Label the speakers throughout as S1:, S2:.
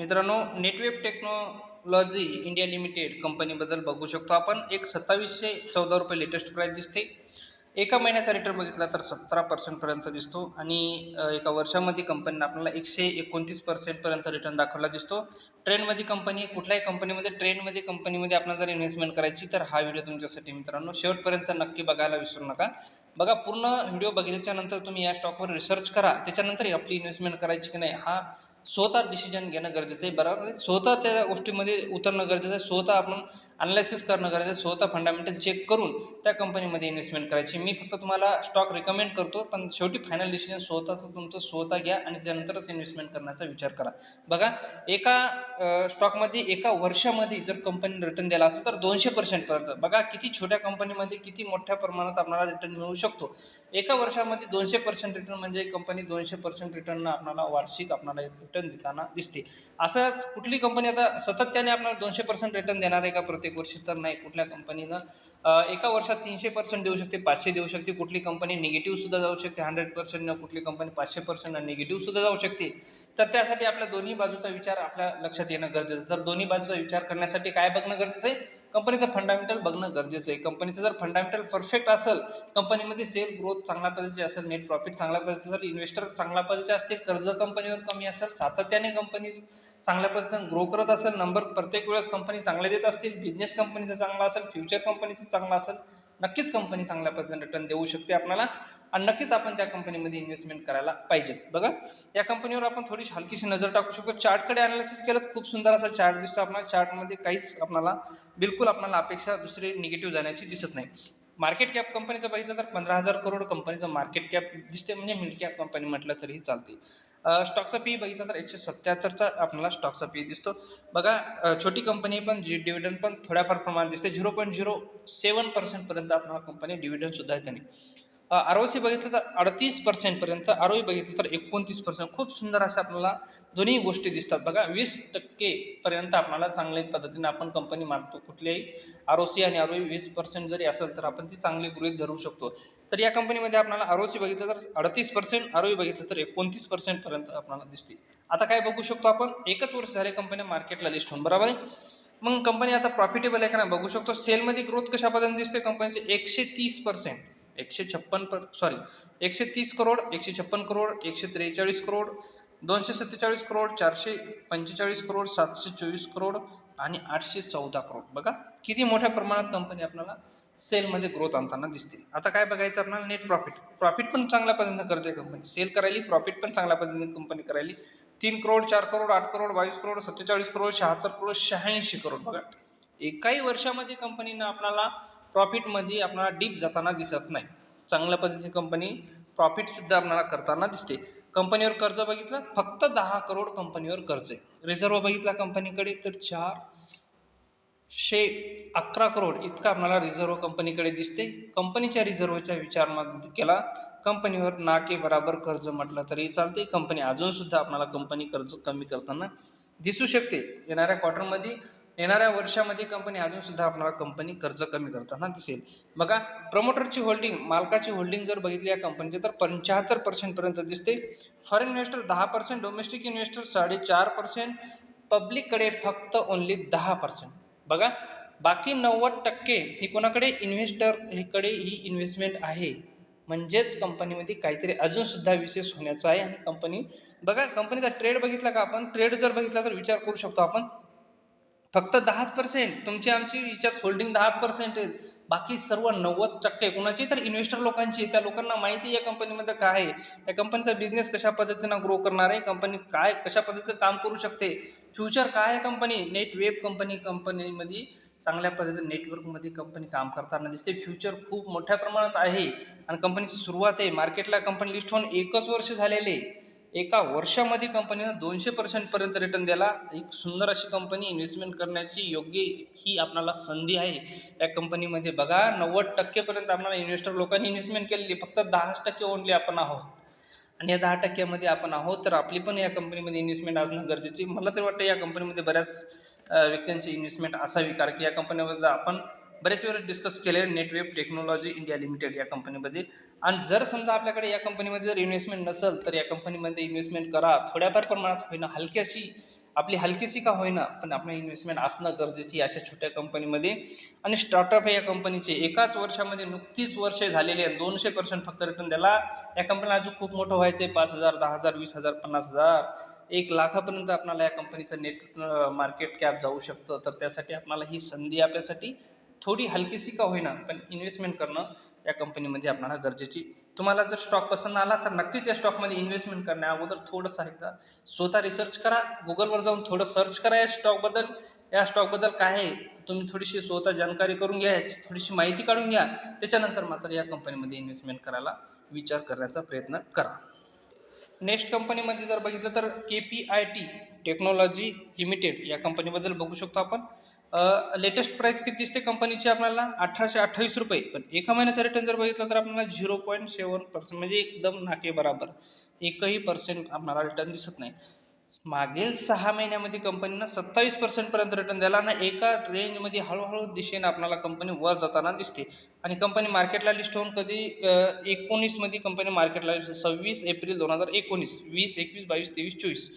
S1: मित्रांनो Netweb technology India limited कंपनीबद्दल बघू शकतो आपण. एक सत्तावीसशे चौदा रुपये लेटेस्ट प्राईस दिसते. एका महिन्याचा रिटर्न बघितला तर सतरा पर्सेंटपर्यंत दिसतो आणि एका वर्षामध्ये कंपनीनं आपल्याला एकशे एकोणतीस पर्सेंटपर्यंत रिटर्न दाखवला दिसतो. ट्रेंडमध्ये कंपनी कुठल्याही कंपनीमध्ये ट्रेंडमध्ये कंपनीमध्ये आपल्याला जर इन्व्हेस्टमेंट करायची तर हा व्हिडिओ तुमच्यासाठी मित्रांनो शेवटपर्यंत नक्की बघायला विसरू नका. बघा पूर्ण व्हिडिओ बघितल्याच्यानंतर तुम्ही या स्टॉकवर रिसर्च करा. त्याच्यानंतर आपली इन्व्हेस्टमेंट करायची की नाही हा स्वतः डिसिजन घेणं गरजेचं आहे. बरोबर स्वतः त्या गोष्टीमध्ये उतरणं गरजेचं आहे. स्वतः आपण अनालिसिस करणं गरजेचं स्वतः फंडामेंटल चेक करून त्या कंपनीमध्ये इन्व्हेस्टमेंट करायची. मी फक्त तुम्हाला स्टॉक रिकमेंड करतो पण शेवटी फायनल डिसिजन स्वतःचं तुमचं स्वतः घ्या आणि त्यानंतरच इन्व्हेस्टमेंट करण्याचा विचार करा. बघा एका स्टॉकमध्ये एका वर्षामध्ये जर कंपनीने रिटर्न द्यायला असेल तर दोनशे पर्सेंटपर्यंत बघा किती छोट्या कंपनीमध्ये किती मोठ्या प्रमाणात आपल्याला रिटर्न मिळू शकतो. एका वर्षामध्ये दोनशे पर्सेंट रिटर्न म्हणजे कंपनी दोनशे पर्सेंट रिटर्न आपल्याला वार्षिक आपल्याला रिटर्न देताना दिसते. असंच कुठली कंपनी आता सतत त्याने आपल्याला दोनशे पर्सेंट रिटर्न देणार आहे का प्रत्येक वर्षी तर नाही कुठल्या कंपनीनं एका वर्षात तीनशे पर्सेंट देऊ शकते पाचशे देऊ शकते. कुठली कंपनी निगेटिव्ह सुद्धा जाऊ शकते हंड्रेड पर्सेंट कुठली कंपनी पाचशे पर्सेंट निगेटिव्ह सुद्धा जाऊ शकते. तर त्यासाठी आपल्या दोन्ही बाजूचा विचार आपल्या लक्षात येणं गरजेचं आहे. तर दोन्ही बाजूचा विचार करण्यासाठी काय बघणं गरजेचं आहे? कंपनीचं फंडामेंटल बघणं गरजेचं आहे. कंपनीचं जर फंडामेंटल परफेक्ट असेल कंपनीमध्ये सेल ग्रोथ चांगल्या पद्धतीची असेल नेट प्रॉफिट चांगल्या पद्धतीचं असेल इन्व्हेस्टर चांगल्या पद्धतीचे असतील कर्ज कंपनीवर कमी असेल सातत्याने कंपनी चांगल्या पद्धतीने ग्रो करत असेल नंबर प्रत्येक वेळेस कंपनी चांगले देत असतील बिझनेस कंपनीचा चांगला असेल फ्युचर कंपनीचं चांगला असेल नक्कीच कंपनी चांगल्या पद्धतीने रिटर्न देऊ शकते आपल्याला. आणि नक्कीच आपण त्या कंपनीमध्ये इन्व्हेस्टमेंट करायला पाहिजे. बघा या कंपनीवर आपण थोडीशी हलकीशी नजर टाकू शकतो. चार्टकडे अनालिसिस केलं खूप सुंदर असा चार्ट दिसतो आपल्याला. चार्टमध्ये काहीच आपल्याला बिलकुल आपल्याला अपेक्षा दुसरी निगेटिव्ह जाण्याची दिसत नाही. मार्केट कॅप कंपनीचं बघितलं तर पंधरा हजार करोड कंपनीचं मार्केट कॅप दिसते. म्हणजे मिड कॅप कंपनी म्हटलं तरीही चालते. स्टॉकचा पी बघितला तर एकशे सत्याहत्तरचा आपल्याला स्टॉकचा पी दिसतो. बघा छोटी कंपनी पण जी डिव्हिडंड पण थोड्याफार प्रमाणात दिसते. झिरो पॉईंट झिरो सेवन पर्सेंटपर्यंत आपल्याला कंपनी डिव्हिडंडसुद्धा आहे त्यांनी. आर ओ सी बघितलं तर अडतीस पर्सेंटपर्यंत आर ओ बघितलं तर एकोणतीस पर्सेंट खूप सुंदर अशा आपल्याला दोन्ही गोष्टी दिसतात बघा. वीस टक्केपर्यंत आपल्याला चांगल्या पद्धतीने आपण कंपनी मारतो कुठल्याही आर ओ सी आणि आर ओ वीस पर्सेंट जरी असेल तर आपण ती चांगली गृहित धरू शकतो. तर या कंपनीमध्ये आपल्याला आर ओ सी बघितलं तर अडतीस पर्सेंट आर ओ बघितलं तर एकोणतीस पर्सेंटपर्यंत आपल्याला दिसते. आता काय बघू शकतो आपण? एकच वर्ष झाले कंपनी मार्केटला लिस्ट होऊन बरोबर आहे? मग कंपनी आता प्रॉफिटेबल आहे का नाही बघू शकतो. सेलमध्ये ग्रोथ कशा पद्धतीने दिसते? कंपनीचे एकशे तीस पर्सेंट एकशे छप्पन पर सॉरी एकशे तीस करोड एकशे छप्पन करोड एकशे त्रेचाळीस करोड दोनशे सत्तेचाळीस करोड चारशे पंचेचाळीस करोड सातशे चोवीस करोड आणि आठशे चौदा करोड. बघा किती मोठ्या प्रमाणात कंपनी आपल्याला सेलमध्ये ग्रोथ आणताना दिसते. आता काय बघायचं आपल्याला? नेट प्रॉफिट प्रॉफिट पण चांगल्या पद्धतीनं करते कंपनी सेल करायली प्रॉफिट पण चांगल्या पद्धतीने कंपनी करायली. तीन करोड चार करोड आठ करोड बावीस करोड सत्तेचाळीस करोड शहात्तर करोड शहाऐंशी करोड. बघा एकाही वर्षामध्ये कंपनीनं आपल्याला प्रॉफिटमध्ये आपणाला डीप जाताना दिसत नाही. चांगल्या पद्धतीने कंपनी प्रॉफिटसुद्धा आपणाला करताना दिसते. कंपनीवर कर्ज बघितलं फक्त दहा करोड कंपनीवर कर्ज आहे. रिझर्व बघितला कंपनीकडे तर चार शे अकरा करोड इतका आपल्याला रिझर्व कंपनीकडे दिसते. कंपनीच्या रिझर्वच्या विचार केला कंपनीवर नाके बराबर कर्ज म्हटलं तरी चालते. कंपनी अजूनसुद्धा आपल्याला कंपनी कर्ज कमी करताना दिसू शकते. येणाऱ्या क्वार्टरमध्ये येणाऱ्या वर्षामध्ये कंपनी अजूनसुद्धा आपणाला कंपनी कर्ज कमी करताना दिसेल. बघा प्रमोटरची होल्डिंग मालकाची होल्डिंग जर बघितली या कंपनीची तर पंच्याहत्तर पर्सेंटपर्यंत दिसते. फॉरेन इन्व्हेस्टर दहा पर्सेंट डोमेस्टिक इन्व्हेस्टर साडेचार पर्सेंट पब्लिककडे फक्त ओन्ली दहा पर्सेंट बघा बाकी नव्वद टक्के ही कोणाकडे? इन्व्हेस्टर हेकडे ही इन्व्हेस्टमेंट आहे. म्हणजेच कंपनीमध्ये काहीतरी अजूनसुद्धा विशेष होण्याचं आहे आणि कंपनी बघा कंपनीचा ट्रेड बघितला का आपण? ट्रेड जर बघितला तर विचार करू शकतो आपण. फक्त दहाच पर्सेंट तुमची आमची याच्यात होल्डिंग दहाच पर्सेंट आहे. बाकी सर्व नव्वद टक्के. कोणाची तर इन्व्हेस्टर लोकांची त्या लोकांना माहिती आहे या कंपनीमध्ये काय आहे. या कंपनीचा बिझनेस कशा पद्धतीनं ग्रो करणार आहे? कंपनी काय कशा पद्धतीचं काम करू शकते? फ्युचर काय आहे कंपनी नेट वेब कंपनी कंपनीमध्ये चांगल्या पद्धतीने नेटवर्कमध्ये कंपनी काम करताना दिसते. फ्युचर खूप मोठ्या प्रमाणात आहे. आणि कंपनीची सुरुवात आहे. मार्केटला कंपनी लिस्ट होऊन एकच वर्ष झालेले एका वर्षामध्ये कंपनीनं दोनशे पर्सेंटपर्यंत रिटर्न द्याला एक सुंदर अशी कंपनी इन्व्हेस्टमेंट करण्याची योग्य ही आपणाला संधी आहे. या कंपनीमध्ये बघा नव्वद टक्केपर्यंत आपणाला इन्व्हेस्टर लोकांनी इन्व्हेस्टमेंट केलेली फक्त दहाच टक्के ओनली आपण आहोत. आणि या दहा टक्क्यामध्ये आपण आहोत तर आपली पण या कंपनीमध्ये इन्व्हेस्टमेंट असणं गरजेची मला तरी वाटतं या कंपनीमध्ये बऱ्याच व्यक्तींची इन्व्हेस्टमेंट असावी. कारण की या कंपनीबद्दल आपण बरेच वेळेस डिस्कस केले नेटवेब टेक्नॉलॉजी इंडिया लिमिटेड या कंपनीमध्ये आणि जर समजा आपल्याकडे या कंपनीमध्ये जर इन्व्हेस्टमेंट नसेल तर या कंपनीमध्ये इन्व्हेस्टमेंट करा. थोड्याफार प्रमाणात होईना. हलक्याशी आपली हलकीशी का होईना पण आपलं इन्व्हेस्टमेंट असणं गरजेची आहे अशा छोट्या कंपनीमध्ये आणि स्टार्टअप आहे या कंपनीचे एकाच वर्षामध्ये नुकतीच वर्षे झालेली आहे. दोनशे पर्सेंट फक्त रिटर्न द्याला या कंपनीला अजून खूप मोठं व्हायचं आहे पाच हजार दहा हजार वीस हजार पन्नास हजार. एक लाखापर्यंत आपणाला या कंपनीचं नेट मार्केट कॅप जाऊ शकतं. तर त्यासाठी आपणाला ही संधी आपल्यासाठी थोडी हलकीशी का होईना पण इन्व्हेस्टमेंट करणं या कंपनीमध्ये आपल्याला गरजेची. तुम्हाला जर स्टॉक पसंत आला तर नक्कीच या स्टॉकमध्ये इन्व्हेस्टमेंट करण्या अगोदर थोडंसं एकदा स्वतः रिसर्च करा. गुगलवर जाऊन थोडं सर्च करा या स्टॉकबद्दल या स्टॉकबद्दल काय आहे तुम्ही थोडीशी स्वतः जानकारी करून घ्या याची थोडीशी माहिती काढून घ्या. त्याच्यानंतर मात्र या कंपनीमध्ये इन्व्हेस्टमेंट करायला विचार करण्याचा प्रयत्न करा. नेक्स्ट कंपनीमध्ये जर बघितलं तर K P I T technology limited या कंपनीबद्दल बघू शकतो आपण. लेटेस्ट प्राईस किती दिसते कंपनीची आपल्याला? अठराशे अठ्ठावीस रुपये. पण एका महिन्याचा रिटर्न जर बघितलं तर आपल्याला झिरो पॉईंट सेवन पर्सेंट म्हणजे एकदम नाके बराबर. एकही पर्सेंट आपल्याला रिटर्न दिसत नाही. मागील सहा महिन्यामध्ये कंपनीनं सत्तावीस पर्सेंटपर्यंत रिटर्न दिला आणि एका रेंजमध्ये हळूहळू दिशेने आपल्याला कंपनी वर जाताना दिसते. आणि कंपनी मार्केटला लिस्ट होऊन कधी एकोणीसमध्ये कंपनी मार्केटला लिस्ट सव्वीस एप्रिल दोन हजार एकोणीस वीस एकवीस बावीस तेवीस चोवीस.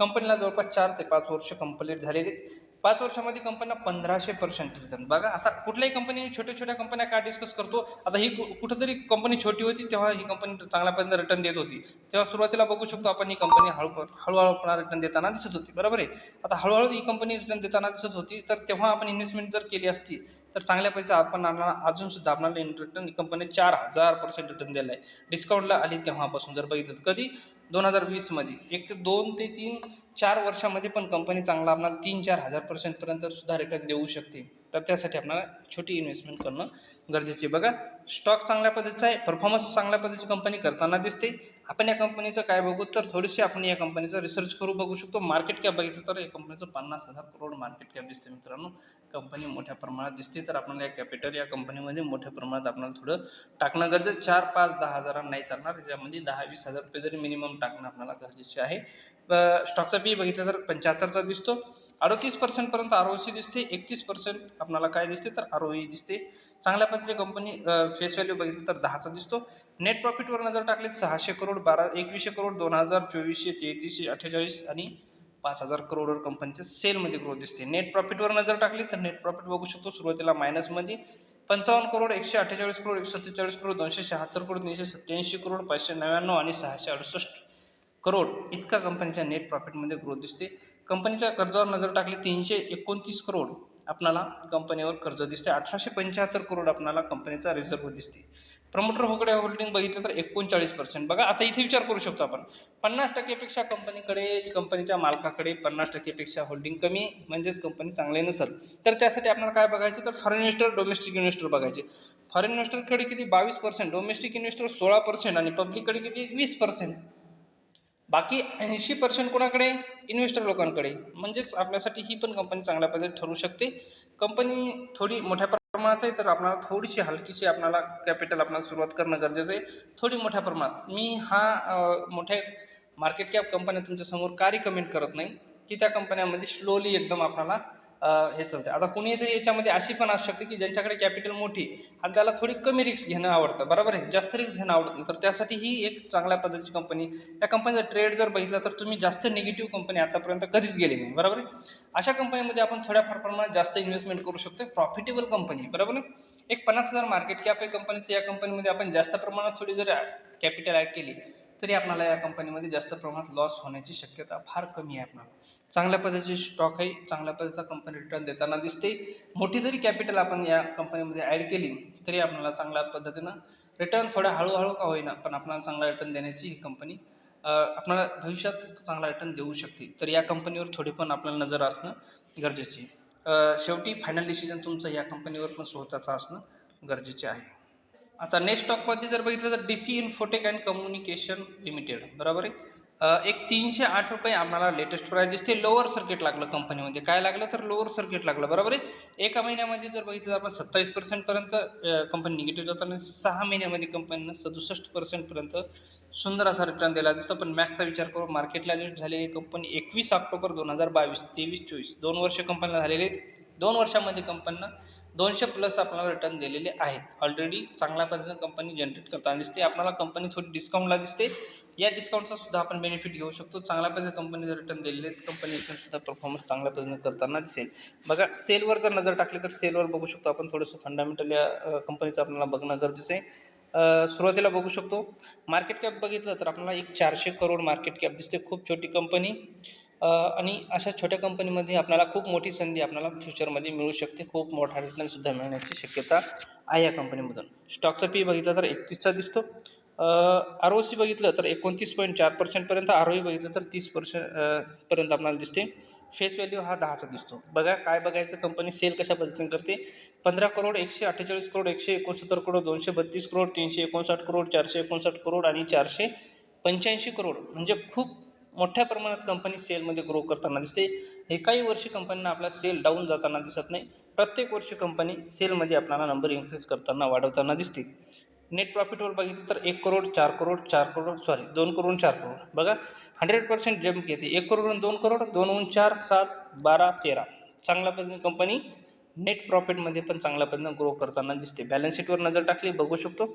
S1: कंपनीला जवळपास चार ते पाच वर्ष कंप्लीट झालेली आहेत. पाच वर्षामध्ये कंपन्या पंधराशे पर्सेंट रिटर्न बघा आता कुठल्याही कंपनी छोट्या छोट्या कंपन्या का डिस्कस करतो? आता ही कु- कुठंतरी कंपनी छोटी होती तेव्हा ही कंपनी चांगल्यापर्यंत रिटर्न देत होती. तेव्हा सुरुवातीला बघू शकतो आपण ही कंपनी हळू हळूहळू रिटर्न देताना दिसत होती. बरोबर आहे? आता हळूहळू ही कंपनी रिटर्न देताना दिसत होती तर तेव्हा आपण इन्व्हेस्टमेंट जर केली असती तर चांगल्या पैसा आपण आपल्याला अजून सुद्धा आपल्याला रिटर्न कंपनी चार हजार पर्सेंट रिटर्न दिला आहे डिस्काउंटला आली तेव्हापासून जर बघितलं तर. कधी? दोन हजार वीसमध्ये एक दोन ते तीन चार वर्षामध्ये पण कंपनी चांगला आपल्याला तीन चार हजार पर्सेंटपर्यंत सुद्धा रिटर्न देऊ शकते. तर त्यासाठी आपल्याला छोटी इन्व्हेस्टमेंट करणं गरजेचे आहे. बघा स्टॉक चांगल्या पद्धतीचा आहे परफॉर्मन्स चांगल्या पद्धतीची कंपनी करताना दिसते. आपण या कंपनीचं काय बघू तर थोडीशी आपण या कंपनीचं रिसर्च करू बघू शकतो. मार्केट कॅप बघितलं तर या कंपनीचं पन्नास हजार करोड मार्केट कॅप दिसते मित्रांनो. कंपनी मोठ्या प्रमाणात दिसते. तर आपल्याला या कॅपिटल या कंपनीमध्ये मोठ्या प्रमाणात आपल्याला थोडं टाकणं गरजेचं. चार पाच दहा हजारांना नाही चालणार. ज्यामध्ये दहा वीस हजार रुपये जरी मिनिमम टाकणं आपल्याला गरजेचे आहे. स्टॉकचा बी बघितलं तर पंच्याहत्तरचा दिसतो. अडतीस पर्सेंटपर्यंत आर ओ सी दिसते. एकतीस पर्सेंट आपल्याला काय दिसते? तर आर ओ ई दिसते. चांगल्या पद्धतीची कंपनी फेस व्हॅल्यू बघितलं तर दहाचा दिसतो. नेट प्रॉफिटवर नजर टाकली सहाशे करोड बारा एकवीसशे करोड दोन हजार चोवीसशे तेहतीसशे अठ्ठेचाळीस आणि पाच हजार करोडवर कंपनीच्या सेलमध्ये ग्रोथ दिसते. नेट प्रॉफिटवर नजर टाकली तर नेट प्रॉफिट बघू शकतो. सुरुवातीला मायनसमध्ये पंचावन्न करोड एकशे अठ्ठेचाळीस करोड एकशे सत्तेचाळीस करोड दोनशे शहात्तर करोड तीनशे सत्त्याऐंशी करोड पाचशे नव्याण्णव आणि सहाशे अडुसष्ट करोड इतका कंपनीच्या नेट प्रॉफिटमध्ये ग्रोथ दिसते. कंपनीच्या कर्जावर नजर टाकली तीनशे एकोणतीस करोड आपणाला कंपनीवर कर्ज दिसते. अठराशे पंच्याहत्तर करोड आपणाला कंपनीचा रिझर्व्ह दिसते. प्रमोटर होकडे होल्डिंग बघितलं तर एकोणचाळीस पर्सेंट बघा आता इथे विचार करू शकतो आपण. पन्नास टक्केपेक्षा कंपनीकडे कंपनीच्या मालकाकडे पन्नास टक्केपेक्षा होल्डिंग कमी म्हणजेच कंपनी चांगली नसेल. तर त्यासाठी आपल्याला काय बघायचं तर फॉरेन इन्व्हेस्टर डोमेस्टिक इन्व्हेस्टर बघायचे. फॉरेन इन्व्हेस्टरकडे किती? बावीस पर्सेंट डोमेस्टिक इन्व्हेस्टर सोळा पर्सेंट आणि पब्लिककडे किती? वीस पर्सेंट बाकी ऐंशी पर्सेंट कोणाकडे? इन्व्हेस्टर लोकांकडे. म्हणजेच आपल्यासाठी ही पण कंपनी चांगल्या पद्धतीने ठरू शकते. कंपनी थोडी मोठ्या प्रमाणात आहे तर आपल्याला थोडीशी हलकीशी आपणाला कॅपिटल आपल्याला सुरुवात करणं गरजेचं आहे. थोडी मोठ्या प्रमाणात. मी हा मोठ्या मार्केट कॅप कंपन्या तुमच्यासमोर का रिकमेंड करत नाही. की त्या कंपन्यामध्ये स्लोली एकदम आपणाला हे चालते आता कुणीतरी याच्यामध्ये अशी पण असू शकते की ज्यांच्याकडे कॅपिटल मोठी आणि त्याला थोडी कमी रिस्क घेणं आवडतं. बरोबर आहे? जास्त रिस्क घेणं आवडत नाही. तर त्यासाठी ही एक चांगल्या पद्धतीची कंपनी या कंपनीचा ट्रेड जर बघितला तर तुम्ही जास्त निगेटिव्ह कंपनी आतापर्यंत कधीच गेली नाही. बरोबर आहे? अशा कंपनीमध्ये आपण थोड्याफार प्रमाणात जास्त इन्व्हेस्टमेंट करू शकतो प्रॉफिटेबल कंपनी बरोबर आहे? एक पन्नास हजार मार्केट कॅप आहे कंपनीचं या कंपनीमध्ये आपण जास्त प्रमाणात थोडी जर कॅपिटल ॲड केली तरी आपल्याला या कंपनीमध्ये जास्त प्रमाणात लॉस होण्याची शक्यता फार कमी आहे आपणाला. चांगल्या पद्धतीची स्टॉक आहे चांगल्या पद्धतीचा कंपनी रिटर्न देताना दिसते. मोठी जरी कॅपिटल आपण या कंपनीमध्ये ॲड केली तरी आपल्याला चांगल्या पद्धतीनं रिटर्न थोड्या हळूहळू का होईना पण आपल्याला चांगला रिटर्न देण्याची ही कंपनी आपणाला भविष्यात चांगला रिटर्न देऊ शकते. तर या कंपनीवर थोडी पण आपल्याला नजर असणं गरजेची आहे. शेवटी फायनल डिसिजन तुमचं या कंपनीवर पण स्वतःचं असणं गरजेचे आहे. आता नेक्स्ट स्टॉकमध्ये जर बघितलं तर D C infotech and communication limited बरोबर आहे? एक तीनशे आठ रुपये आम्हाला लेटेस्ट प्राईस दिसते. लोअर सर्किट लागलं कंपनीमध्ये काय लागलं तर लोअर सर्किट लागलं बरोबर आहे? एका महिन्यामध्ये जर बघितलं तर आपण सत्तावीस पर्सेंटपर्यंत कंपनी निगेटिव्ह जाताना सहा महिन्यामध्ये कंपनीनं सदुसष्ट पर्सेंटपर्यंत सुंदर असा रिटर्न दिला दिसतो. पण मॅक्सचा विचार करून मार्केटला लिस्ट झालेली कंपनी एकवीस ऑक्टोबर दोन हजार बावीस तेवीस चोवीस. दोन वर्ष कंपनीला झालेले दोन वर्षामध्ये कंपनीनं दोनशे प्लस आपल्याला रिटर्न दिलेले आहेत. ऑलरेडी चांगल्या पद्धतीनं कंपनी जनरेट करताना दिसते आपल्याला कंपनी थोडी डिस्काउंटला दिसते या डिस्काउंटचा सुद्धा आपण बेनिफिट घेऊ शकतो. चांगल्या पद्धतीने कंपनीचं रिटर्न दिलेले आहेत कंपनी सुद्धा परफॉर्मन्स चांगल्या पद्धतीने करताना दिसेल. बघा सेलवर जर नजर टाकली तर सेलवर बघू शकतो आपण. थोडंसं फंडामेंटल या कंपनीचं आपल्याला बघणं गरजेचं आहे. सुरुवातीला बघू शकतो. मार्केट कॅप बघितलं तर आपल्याला एक चारशे करोड मार्केट कॅप दिसते खूप छोटी कंपनी आणि अशा छोट्या कंपनीमध्ये आपल्याला खूप मोठी संधी आपल्याला फ्युचरमध्ये मिळू शकते. खूप मोठा रिटर्नसुद्धा मिळण्याची शक्यता आहे या कंपनीमधून स्टॉकचा पी बघितला तर एकतीसचा दिसतो. आर ओ सी बघितलं तर एकोणतीस पॉईंट चार पर्सेंटपर्यंत आर ओ ई बघितलं तर तीस पर्सेंट पर्यंत आपल्याला दिसते. फेस व्हॅल्यू हा दहाचा दिसतो. बघा काय बघायचं? कंपनी सेल कशा पद्धतीने करते? पंधरा करोड एकशे अठ्ठेचाळीस करोड एकशे एकोणसत्तर करोड दोनशे बत्तीस करोड तीनशे एकोणसाठ करोड चारशे एकोणसाठ करोड आणि चारशे पंच्याऐंशी करोड म्हणजे खूप मोठ्या प्रमाणात कंपनी सेलमध्ये ग्रो करताना दिसते. हे काही वर्षी कंपनीनं आपला सेल डाऊन जाताना दिसत नाही. प्रत्येक वर्षी कंपनी सेलमध्ये आपल्याला नंबर इन्क्रीज करताना वाढवताना दिसते. नेट प्रॉफिटवर बघितलं तर एक करोड चार करोड चार करोड सॉरी दोन करोड चार करोड बघा हंड्रेड पर्सेंट जम्प घेते. एक करोड दोन करोड दोन चार सात बारा तेरा. चांगल्या पद्धतीने कंपनी नेट प्रॉफिटमध्ये पण चांगल्या पद्धतीनं ग्रो करताना दिसते. बॅलन्स शीटवर नजर टाकली बघू शकतो.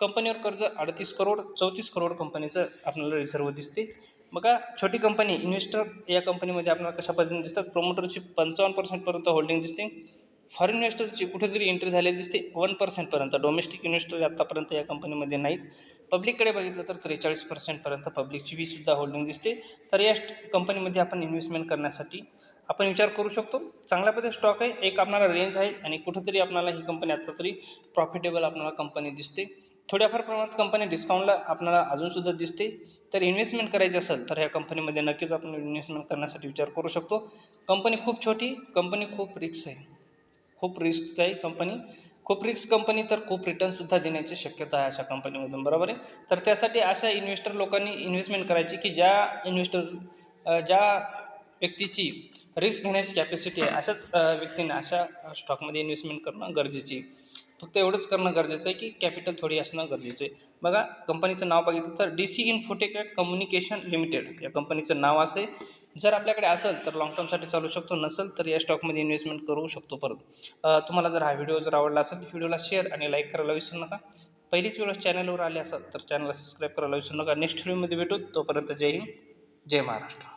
S1: कंपनीवर कर्ज अडतीस करोड चौतीस करोड कंपनीचं आपल्याला रिझर्व दिसते. बघा छोटी कंपनी इन्व्हेस्टर या कंपनीमध्ये आपल्याला कशा पद्धतीने दिसतात? प्रोमोटरची पंचावन्न पर्सेंटपर्यंत होल्डिंग दिसते. फॉरेन इन्व्हेस्टरची कुठेतरी एंट्री झालेली दिसते वन पर्सेंटपर्यंत डोमेस्टिक इन्व्हेस्टर आत्तापर्यंत या कंपनीमध्ये नाहीत. पब्लिककडे बघितलं तर त्रेचाळीस पर्सेंटपर्यंत पब्लिकची वीसुद्धा होल्डिंग दिसते. तर या कंपनीमध्ये आपण इन्व्हेस्टमेंट करण्यासाठी आपण विचार करू शकतो. चांगल्या पद्धती स्टॉक आहे एक आपणाला रेंज आहे आणि कुठेतरी आपणाला ही कंपनी आत्ता तरी प्रॉफिटेबल आपणाला कंपनी दिसते. थोड्याफार प्रमाणात कंपनी डिस्काउंटला आपल्याला अजूनसुद्धा दिसते. तर इन्व्हेस्टमेंट करायची असेल तर ह्या कंपनीमध्ये नक्कीच आपण इन्व्हेस्टमेंट करण्यासाठी विचार करू शकतो. कंपनी खूप छोटी कंपनी खूप रिक्स आहे. खूप रिस्क आहे कंपनी खूप रिक्स कंपनी तर खूप रिटर्नसुद्धा देण्याची शक्यता आहे अशा कंपनीमधून बरोबर आहे? तर त्यासाठी अशा इन्व्हेस्टर लोकांनी इन्व्हेस्टमेंट करायची की ज्या इन्व्हेस्टर ज्या व्यक्तीची रिस्क घेण्याची कॅपॅसिटी आहे अशाच व्यक्तीने अशा स्टॉकमध्ये इन्व्हेस्टमेंट करणं गरजेची आहे. फक्त एवढंच करणं गरजेचं आहे की कॅपिटल थोडी असणं गरजेचं आहे. बघा कंपनीचं नाव बघितलं तर D C infotech communication limited या कंपनीचं नाव असं आहे. जर आपल्याकडे असेल तर लॉंग टर्मसाठी चालू शकतो नसेल तर या स्टॉकमध्ये इन्व्हेस्टमेंट करू शकतो परत. तुम्हाला जर हा व्हिडिओ जर आवडला असेल तर व्हिडिओला शेअर आणि लाईक करायला विसरू नका. पहिलीच वेळेस चॅनलवर आले असाल तर चॅनलला सबस्क्राईब करायला विसरू नका. नेक्स्ट व्हिडिओमध्ये भेटू. तोपर्यंत जय हिंद जय महाराष्ट्र.